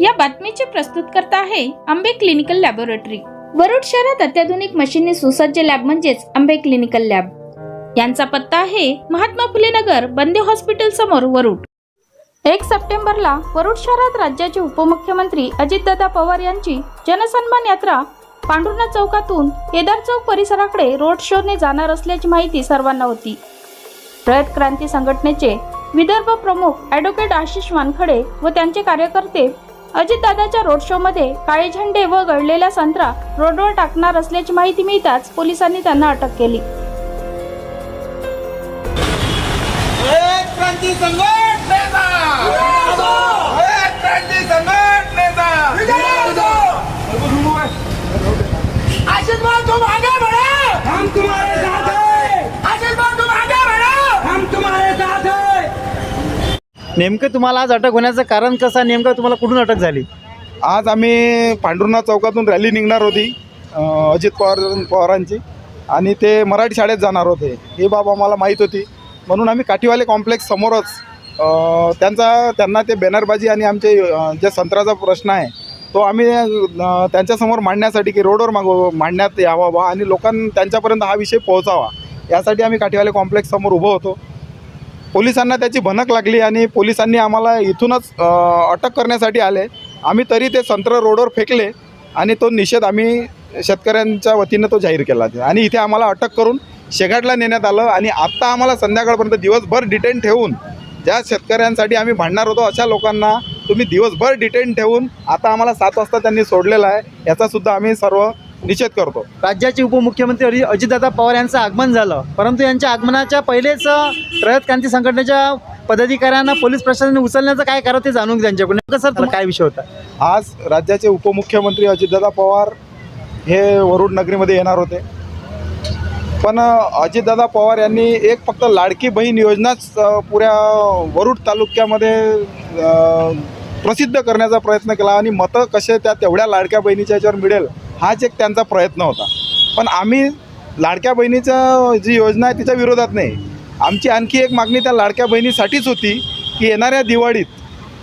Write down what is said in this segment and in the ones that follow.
या बातमीचे प्रस्तुतकर्ता आहे आंबे क्लिनिकल लॅबोरेटरी. वरुड शहरात अत्याधुनिक मशीनने सुसज्ज लॅब म्हणजेच आंबे क्लिनिकल लॅब. यांचा पत्ता आहे महात्मा फुले नगर बंदे हॉस्पिटल समोर वरुड. एक सप्टेंबरला वरुड शहरात राज्याचे उपमुख्यमंत्री अजितदादा पवार यांची जनसन्मान यात्रा पांढुर्णा चौकातून केदार चौक परिसराकडे रोड शोने जाणार असल्याची माहिती सर्वांना होती. रयत क्रांती संघटनेचे विदर्भ प्रमुख ॲडव्होकेट आशिष वानखडे व त्यांचे कार्यकर्ते अजितदादाच्या रोड शोमध्ये काळे झेंडे व गळलेला संत्रा रोडवर टाकणार असल्याची माहिती मिळताच पोलिसांनी त्यांना अटक केली. क्रांती नेमकं तुम्हाला आज अटक होण्याचं कारण कसं आहे? नेमकं तुम्हाला कुठून अटक झाली? आज आम्ही पांडुर्णा चौकातून रॅली निघणार होती अजित पवार पवारांची. आणि ते मराठी शाळेत जाणार होते. हे बाब आम्हाला माहीत होती. म्हणून आम्ही काठीवाले कॉम्प्लेक्स समोरच त्यांचा त्यांना ते बॅनरबाजी आणि आमचे जे संत्र्याचा प्रश्न आहे तो आम्ही त्यांच्यासमोर मांडण्यासाठी की रोडवर मागव मांडण्यात यावा बा आणि लोकां त्यांच्यापर्यंत हा विषय पोहोचावा. यासाठी आम्ही काठीवाले कॉम्प्लेक्स समोर उभं होतो. पोलिसांना त्याची भनक लागली आणि पोलिसांनी आम्हाला इथूनच अटक करण्यासाठी आले. आम्ही तरी ते संत्र रोडवर फेकले आणि तो निषेध आम्ही शेतकऱ्यांच्या वतीनं तो जाहीर केला. आणि इथे आम्हाला अटक करून शेघाटला नेण्यात आलं आणि आत्ता आम्हाला संध्याकाळपर्यंत दिवसभर डिटेन ठेवून ज्या शेतकऱ्यांसाठी आम्ही भांडणार होतो अशा लोकांना तुम्ही दिवसभर डिटेन ठेवून आता आम्हाला सात वाजता त्यांनी सोडलेला आहे. याचासुद्धा आम्ही सर्व निषेध करतो. राज्याचे उपमुख्यमंत्री अजि- अजितदादा पवार यांचं आगमन झालं. परंतु यांच्या आगमनाच्या पहिलेच रयत क्रांती संघटनेच्या पदाधिकाऱ्यांना पोलीस प्रशासनाने उचलण्याचं काय कारण ते जाणून त्यांच्याकडून. सर काय विषय होता? आज राज्याचे उपमुख्यमंत्री अजितदादा पवार हे वरुड नगरीमध्ये येणार होते. पण अजितदादा पवार यांनी एक फक्त लाडकी बहीण योजनाच पुऱ्या वरुड तालुक्यामध्ये प्रसिद्ध करण्याचा प्रयत्न केला आणि मतं कसे त्या तेवढ्या लाडक्या बहिणीच्या याच्यावर मिळेल हाच एक त्यांचा प्रयत्न होता. पण आम्ही लाडक्या बहिणीचं जी योजना आहे तिच्या विरोधात नाही. आमची आणखी एक मागणी त्या लाडक्या बहिणीसाठीच होती की येणाऱ्या दिवाळीत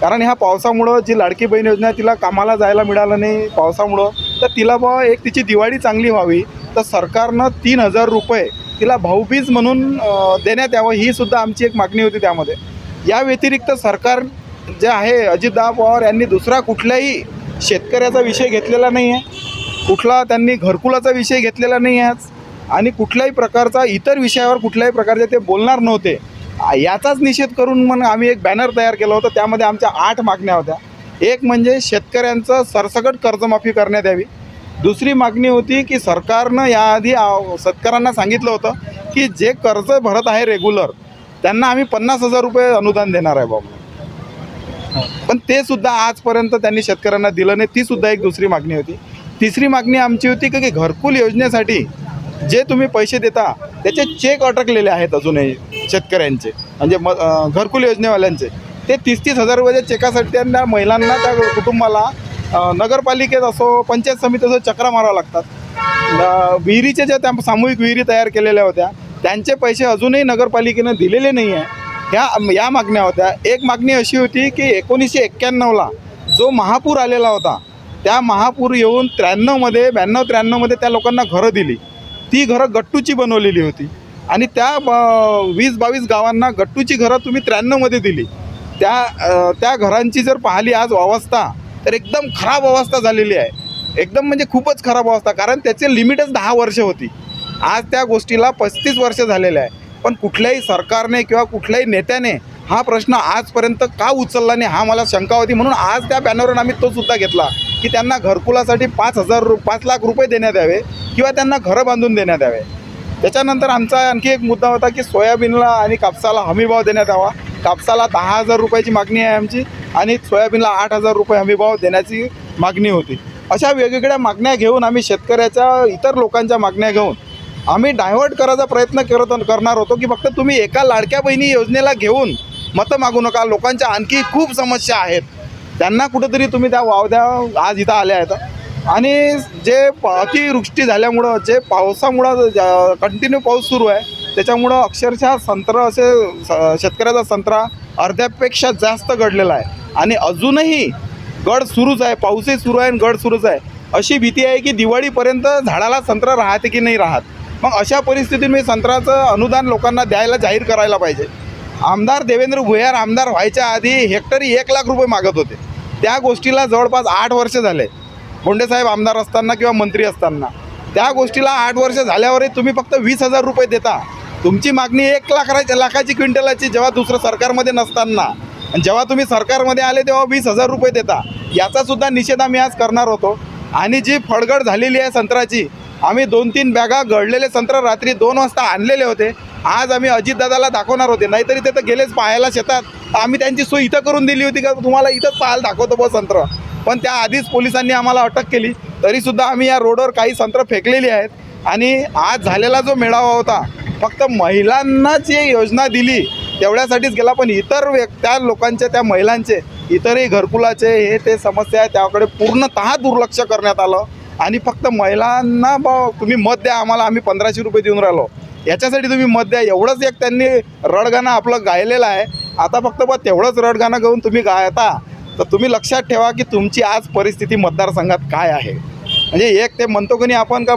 कारण ह्या पावसामुळं जी लाडकी बहीण योजना आहे तिला कामाला जायला मिळालं नाही पावसामुळं तर तिला बा एक तिची दिवाळी चांगली व्हावी तर सरकारनं तीन हजार रुपये तिला भाऊबीज म्हणून देण्यात यावं ही सुद्धा आमची एक मागणी होती त्यामध्ये. या व्यतिरिक्त सरकार जे आहे अजितदादा पवार यांनी दुसरा कुठल्याही शेतकऱ्याचा विषय घेतलेला नाही आहे कुठला त्यांनी घरकुलाचा विषय घेतलेला नाही आहे आज आणि कुठल्याही प्रकारचा इतर विषयावर कुठल्याही प्रकारचे ते बोलणार नव्हते. याचाच निषेध करून मग आम्ही एक बॅनर तयार केलं होतं त्यामध्ये आमच्या आठ मागण्या होत्या. एक म्हणजे शेतकऱ्यांचं सरसकट कर्जमाफी करण्यात यावी. दुसरी मागणी होती की सरकारनं याआधी शेतकऱ्यांना सांगितलं होतं की जे कर्ज भरत आहे रेग्युलर त्यांना आम्ही पन्नास हजार रुपये अनुदान देणार आहे बाबा. पण ते सुद्धा आजपर्यंत त्यांनी शेतकऱ्यांना दिलं नाही ती सुद्धा एक दुसरी मागणी होती. तिसरी मागणी आमची होती की की घरकुल योजनेसाठी जे तुम्ही पैसे देता त्याचे चेक अटकलेले आहेत अजूनही शेतकऱ्यांचे. म्हणजे म घरकुल योजनेवाल्यांचे. ते तीस तीस हजार रुपयाच्या चेकासाठी त्यांना महिलांना त्या कुटुंबाला नगरपालिकेत असो पंचायत समिती असो चक्रा मारावं लागतात. विहिरीच्या विहिरीचे ज्या त्या सामूहिक विहिरी तयार केलेल्या होत्या त्यांचे पैसे अजूनही नगरपालिकेनं दिलेले नाही आहे ह्या या मागण्या होत्या. एक मागणी अशी होती की एकोणीसशे एक्क्याण्णवला जो महापूर आलेला होता त्या महापूर येऊन त्र्याण्णवमध्ये ब्याण्णव त्र्याण्णवमध्ये त्या लोकांना घरं दिली. ती घरं गट्टूची बनवलेली होती. आणि त्या ब- वीस बावीस गावांना गट्टूची घरं तुम्ही त्र्याण्णवमध्ये दिली. त्या त्या घरांची जर पाहिली आज अवस्था तर एकदम खराब अवस्था झालेली आहे. एकदम म्हणजे खूपच खराब अवस्था कारण त्याचे लिमिटच दहा वर्ष होती. आज त्या गोष्टीला पस्तीस वर्ष झालेले आहे. पण कुठल्याही सरकारने किंवा कुठल्याही नेत्याने हा प्रश्न आजपर्यंत का उचलला नाही हा मला शंका होती म्हणून आज त्या बॅनरवरून आम्ही तो सुद्धा घेतला. की त्यांना घरकुलासाठी पाच हजार रु पाच लाख रुपये देण्यात यावे किंवा त्यांना घरं बांधून देण्यात यावे. त्याच्यानंतर आमचा आणखी एक मुद्दा होता की सोयाबीनला आणि कापसाला हमीभाव देण्यात यावा. कापसाला दहा हजार रुपयाची मागणी आहे आमची आणि सोयाबीनला आठ हजार रुपये हमीभाव देण्याची मागणी होती. अशा वेगवेगळ्या मागण्या घेऊन आम्ही शेतकऱ्याच्या इतर लोकांच्या मागण्या घेऊन आम्ही डायव्हर्ट करायचा प्रयत्न करत करणार होतो की फक्त तुम्ही एका लाडक्या बहिणी योजनेला घेऊन मतं मागू नका. लोकांच्या आणखी खूप समस्या आहेत. त्यांना कुठंतरी तुम्ही त्या वाव द्या आज इथं आल्या आहेत. आणि जे प- अतिवृष्टी झाल्यामुळं जे पावसामुळं कंटिन्यू पाऊस सुरू आहे त्याच्यामुळं अक्षरशः संत्र असे स- शेतकऱ्याचा संत्रा अर्ध्यापेक्षा जास्त घडलेला आहे. आणि अजूनही गड सुरूच आहे पाऊसही सुरू आहे आणि गड सुरूच आहे. अशी भीती आहे की दिवाळीपर्यंत झाडाला संत्रा राहते की नाही राहत? मग अशा परिस्थितीत मी संत्र्याचं अनुदान लोकांना द्यायला जाहीर करायला पाहिजे. आमदार देवेंद्र भुयार आमदार व्हायच्या आधी हेक्टरी एक लाख रुपये मागत होते. त्या गोष्टीला जवळपास आठ वर्ष झाले. बोंडेसाहेब आमदार असताना किंवा मंत्री असताना. त्या गोष्टीला आठ वर्ष झाल्यावरही तुम्ही फक्त वीस हजार रुपये देता. तुमची मागणी एक लाख लाखाची क्विंटलाची जेव्हा दुसरं सरकारमध्ये नसताना. आणि जेव्हा तुम्ही सरकारमध्ये आले तेव्हा वीस हजार रुपये देता. याचासुद्धा निषेध आम्ही आज करणार होतो. आणि जी फळगड झालेली आहे संत्र्याची आम्ही दोन तीन बॅगा गळलेले संत्र रात्री दोन वाजता आणलेले होते. आज आम्ही अजितदादाला दाखवणार होते. नाहीतरी ते तर गेलेच पाहायला शेतात आम्ही त्यांची सोय इथं करून दिली होती का तुम्हाला इथंच पाहायला दाखवतो बस संत्र पण त्या आधीच पोलिसांनी आम्हाला अटक केली. तरीसुद्धा आम्ही या रोडवर काही संत्र फेकलेली आहेत. आणि आज झालेला जो मेळावा होता फक्त महिलांना जी योजना दिली. तेवढ्यासाठीच गेला. पण इतर व्यक् त्या लोकांचे त्या महिलांचे इतरही घरकुलाचे हे ते समस्या आहे. त्याकडे पूर्णतः दुर्लक्ष करण्यात आलं. आणि फक्त महिलांना ब तुम्ही मत द्या. आम्हाला आम्ही पंधराशे रुपये देऊन राहिलो. याच्यासाठी तुम्ही मत द्या. एवढंच एक त्यांनी रडगाणं आपलं गायलेलं आहे. आता फक्त बा तेवढंच रडगाणं गाऊन तुम्ही गायता. तर तुम्ही लक्षात ठेवा की तुमची आज परिस्थिती मतदारसंघात काय आहे. म्हणजे एक ते म्हणतो की नाही आपण का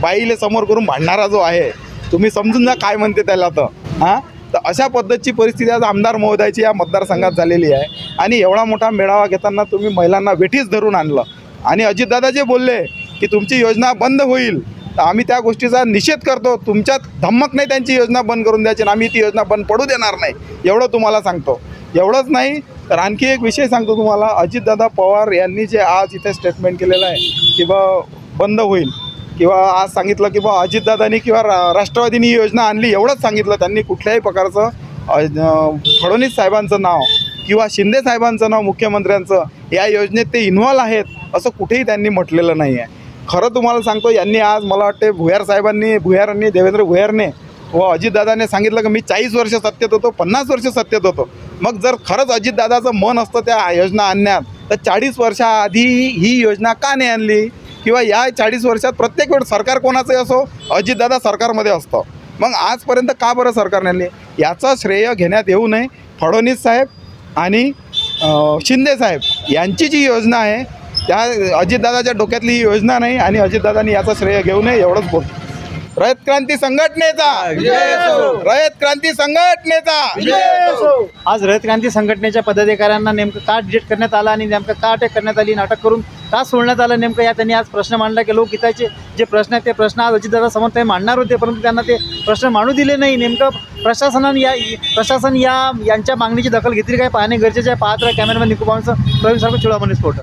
बाईले समोर करून भांडणारा जो आहे तुम्ही समजून जा काय म्हणते त्याला तर. हां? तर अशा पद्धतीची परिस्थिती आज आमदार महोदयाची या मतदारसंघात झालेली आहे. आणि एवढा मोठा मेळावा घेताना तुम्ही महिलांना वेठीच धरून आणलं. आणि अजितदादा जे बोलले की तुमची योजना बंद होईल. तर आम्ही त्या गोष्टीचा निषेध करतो. तुमच्यात धम्मक नाही त्यांची योजना बंद करून द्यायची आणि आम्ही ती योजना बंद पडू देणार नाही. एवढं तुम्हाला सांगतो. एवढंच नाही तर आणखी एक विषय सांगतो तुम्हाला. अजितदादा पवार यांनी जे आज इथे स्टेटमेंट केलेलं आहे की बा बंद होईल. किंवा आज सांगितलं की बा अजितदादांनी किंवा रा राष्ट्रवादीनी ही योजना आणली एवढंच सांगितलं त्यांनी कुठल्याही प्रकारचं फडणवीस साहेबांचं नाव किंवा शिंदे साहेबांचं नाव मुख्यमंत्र्यांचं या योजनेत ते इन्व्हॉल्व आहेत असं कुठेही त्यांनी म्हटलेलं नाही आहे खरं तुम्हाला सांगतो यांनी आज मला वाटते भुयार साहेबांनी भुयारांनी देवेंद्र भुयारने व अजितदादाने सांगितलं की मी चाळीस वर्ष सत्तेत होतो पन्नास वर्ष सत्तेत होतो. मग जर खरंच अजितदादाचं मन असतं त्या योजना आणण्यात तर चाळीस वर्षाआधी ही योजना का नाही आणली? किंवा या चाळीस वर्षात प्रत्येक वेळ सरकार कोणाचंही असो अजितदादा सरकारमध्ये असतं. मग आजपर्यंत का बरं सरकारने आणली? याचं श्रेय घेण्यात येऊ नये. फडणवीस साहेब आणि शिंदे साहेब यांची जी योजना आहे त्या अजितदादाच्या डोक्यातली ही योजना नाही आणि अजितदादांनी याचा श्रेय घेऊ नये एवढंच बोलतो रयत क्रांती संघटनेचा. रयत क्रांती संघटनेचा. आज रयत क्रांती संघटनेच्या पदाधिकाऱ्यांना नेमकं का अटजेट करण्यात आला आणि नेमकं का अटक करण्यात आली? नाटक करून का सोडण्यात आलं नेमकं? या त्यांनी आज प्रश्न मांडला की लोकहिताचे जे प्रश्न आहेत ते प्रश्न आज अजितदादा समोर ते मांडणार होते परंतु त्यांना ते प्रश्न मांडू दिले नाही. नेमकं प्रशासनाने या प्रशासन या यांच्या मागणीची दखल घेतली काय? पाहणे गरजेचे आहे. पाहत राहा. कॅमेरामॅन निकुबांचं प्रवीण सारखं चुडामणी स्फोट